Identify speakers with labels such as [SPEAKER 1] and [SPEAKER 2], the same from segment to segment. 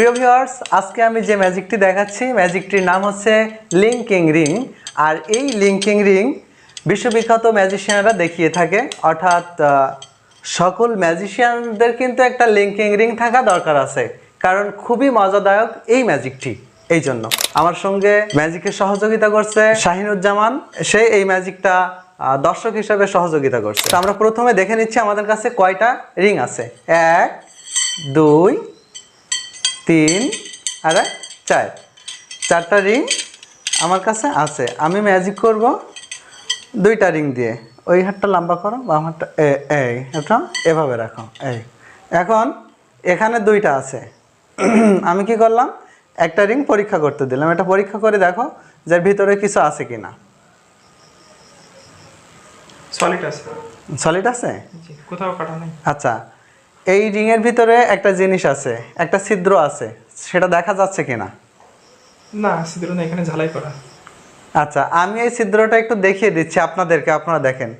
[SPEAKER 1] প্রিয় ভিউয়ার্স আজকে আমি যে ম্যাজিকটি দেখাচ্ছি ম্যাজিকটির নাম হচ্ছে লিঙ্কিং রিং আর এই লিঙ্কিং রিং বিশ্ববিখ্যাত ম্যাজিশিয়ানরা দেখিয়ে থাকে। অর্থাৎ সকল ম্যাজিশিয়ানদের কিন্তু একটা লিঙ্কিং রিং থাকা দরকার আছে। কারণ খুবই মজাদায়ক এই ম্যাজিকটি এই জন্য। আমার সঙ্গে ম্যাজিকের সহযোগিতা করছে শাহিনুজ্জামান। সে এই ম্যাজিকটা দর্শক হিসাবে সহযোগিতা করছে। আমরা প্রথমে দেখে নিচ্ছি আমাদের কাছে কয়টা রিং আছে। এক, দুই তিন আর এক, চার। চারটা রিং আমার কাছে আছে। আমি ম্যাজিক করব দুইটা রিং দিয়ে। ওই হাতটা লম্বা করো বাম হাতটা এই এটা এভাবে রাখো এই। এখন এখানে দুইটা আছে। আমি কি করলাম? একটা রিং পরীক্ষা করতে দিলাম। এটা পরীক্ষা করে দেখো যে ভিতরে কিছু আছে কি না
[SPEAKER 2] সলিড আছে।
[SPEAKER 1] সলিড আছে?
[SPEAKER 2] কোথাও কাটা নেই।
[SPEAKER 1] আচ্ছা এই রিংয়ের ভিতরে একটা জিনিস আছে একটা ছিদ্র আছে সেটা দেখা যাচ্ছে কিনা?
[SPEAKER 2] না সিদ্ধ না এখানে ঝালাই করা।
[SPEAKER 1] আচ্ছা আমি এই ছিদ্রটা একটু দেখিয়ে দিচ্ছি আপনাদেরকে আপনারা দেখেন।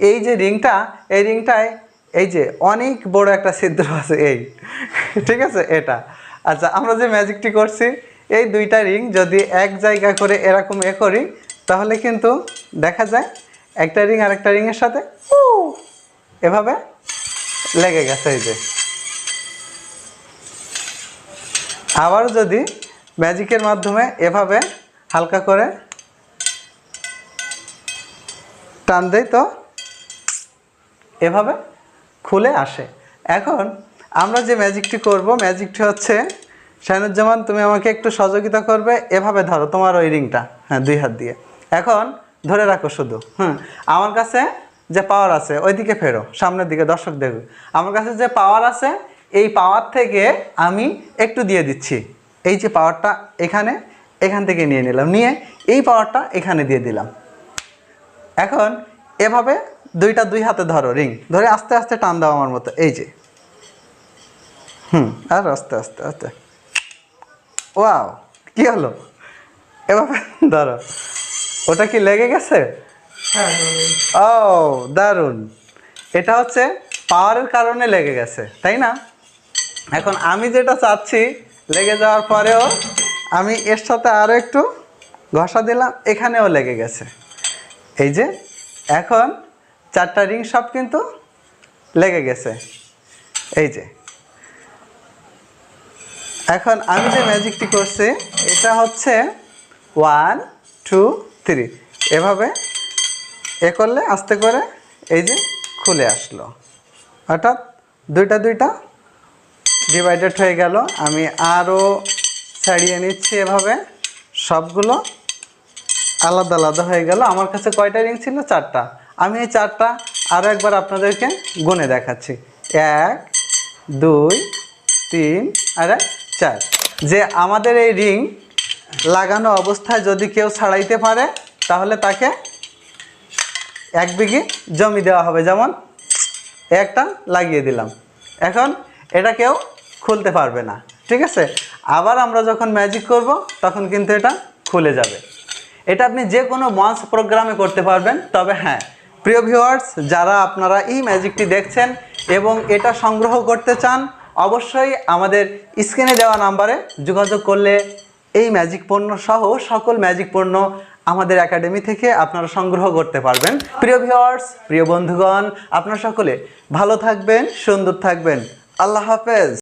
[SPEAKER 1] এই যে রিংটা এই রিংটায় এই যে অনেক বড় একটা ছিদ্র আছে এই ঠিক আছে এটা। আচ্ছা আমরা যে ম্যাজিকটি করছি এই দুইটা রিং যদি এক জায়গা করে এরকম এ করি তাহলে কিন্তু দেখা যায় একটা রিং আর একটা রিংয়ের সাথে এভাবে লেগে গেছে এই যে। আবার যদি ম্যাজিকের মাধ্যমে এভাবে হালকা করে টান দেই তো এভাবে খুলে আসে। এখন আমরা যে ম্যাজিকটি করব, ম্যাজিকটি হচ্ছে, শাহিনুজ্জামান, তুমি আমাকে একটু সহযোগিতা করবে, এভাবে ধরো তোমার ওই রিংটা হ্যাঁ দুই হাত দিয়ে। এখন ধরে রাখো শুধু, হুম, আমার কাছে যে পাওয়ার আছে, ওইদিকে ফেরো, সামনের দিকে, দর্শক দেখবে। আমার কাছে যে পাওয়ার আছে, এই পাওয়ার থেকে আমি একটু দিয়ে দিচ্ছি। এই যে পাওয়ারটা এখানে, এখান থেকে নিয়ে নিলাম। নিয়ে এই পাওয়ারটা এখানে দিয়ে দিলাম। এখন এভাবে দুইটা দুই হাতে ধরো রিং ধরে আস্তে আস্তে টান দাও আমার মতো। এই যে। হুম, আর আস্তে আস্তে আস্তে। ওয়াও, কি হলো? এভাবে ধরো। ওটা কি লেগে গেছে? ও, দারুণ। এটা হচ্ছে পাওয়ারের কারণে লেগে গেছে, তাই না? এখন আমি যেটা চাচ্ছি, লেগে যাওয়ার পরেও আমি এর সাথে আরও একটু ঘষা দিলাম, এখানেও লেগে গেছে। এই যে, এখন চারটা রিং সব কিন্তু লেগে গেছে। এই যে। এখন আমি যে ম্যাজিকটি করছি, এটা হচ্ছে ওয়ান, টু, থ্রি। এভাবে এ করলে আস্তে করে এই যে খুলে আসলো। অর্থাৎ দুইটা দুইটা ডিভাইডেড হয়ে গেল। আমি আরও ছাড়িয়ে নিচ্ছি এভাবে। সবগুলো আলাদা আলাদা হয়ে গেল। আমার কাছে কয়টা রিং ছিল? চারটা। আমি এই চারটা আরও একবার আপনাদেরকে গুনে দেখাচ্ছি। এক, দুই, তিন, আর এক চার। যে আমাদের এই রিং লাগানো অবস্থায় যদি কেউ ছাড়াইতে পারে, তাহলে তাকে এক বিঘে জমি দেওয়া হবে, যেমন একটা লাগিয়ে দিলাম। এখন এটা কেউ খুলতে পারবে না, ঠিক আছে? আবার আমরা যখন ম্যাজিক করব, তখন কিন্তু এটা খুলে যাবে। এটা আপনি যে কোনো মঞ্চ প্রোগ্রামে করতে পারবেন, তবে হ্যাঁ প্রিয় ভিউয়ার্স যারা আপনারা এই ম্যাজিকটি দেখছেন এবং এটা সংগ্রহ করতে চান, অবশ্যই আমাদের স্ক্রিনে দেওয়া নাম্বারে যোগাযোগ করলে এই ম্যাজিক পণ্য সহ সকল ম্যাজিক পণ্য আমাদের একাডেমি থেকে আপনারা সংগ্রহ করতে পারবেন। প্রিয় ভিউয়ার্স প্রিয় বন্ধুগণ, আপনারা সকলে ভালো থাকবেন, সুন্দর থাকবেন। আল্লাহ হাফেজ।